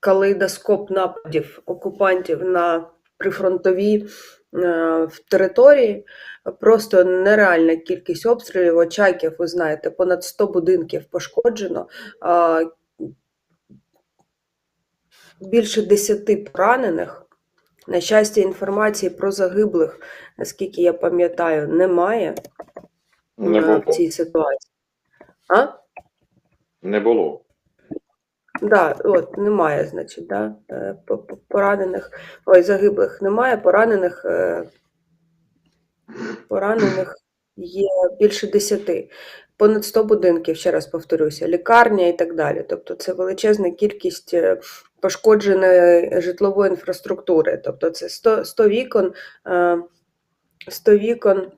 калейдоскоп нападів окупантів на прифронтові е, в території. Просто нереальна кількість обстрілів. Очаків, ви знаєте, понад 100 будинків пошкоджено. Більше 10 поранених. На щастя, інформації про загиблих, наскільки я пам'ятаю, немає Не е, було. в цій ситуації. А? Не було. Да, от немає, значить, да, е, по- по- поранених, ой, загиблих немає, поранених, е, поранених є більше 10. Понад 100 будинків, ще раз повторюся, лікарня і так далі. Тобто це величезна кількість е, пошкодженої житлової інфраструктури. Тобто це 100, 100 вікон, е, 100 вікон.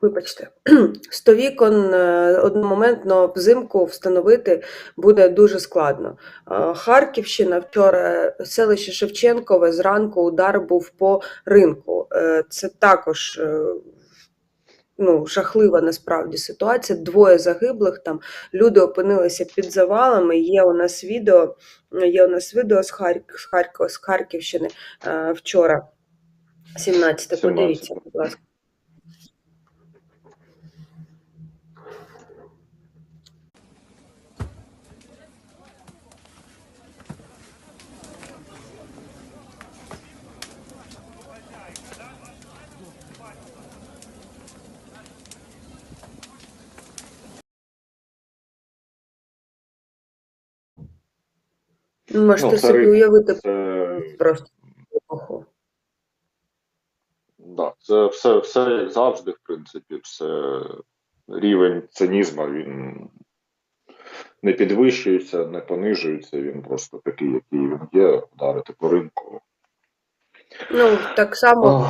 Вибачте, 100 вікон е, одномоментно взимку встановити буде дуже складно. Е, Харківщина вчора, селище Шевченкове, зранку удар був по ринку. Е, Це також ну, жахлива насправді ситуація. Двоє загиблих там. Люди опинилися під завалами. Є у нас відео, є у нас відео з, Харк... з, Харкова, з Харківщини вчора, 17 Подивіться, будь ласка. Можете Ну, собі уявити Це, просто епоху. да, це все, все як завжди, в принципі, це рівень цинізму, він не підвищується, не понижується, він просто такий, який він є, вдарити по ринку. Ну, так само Ох.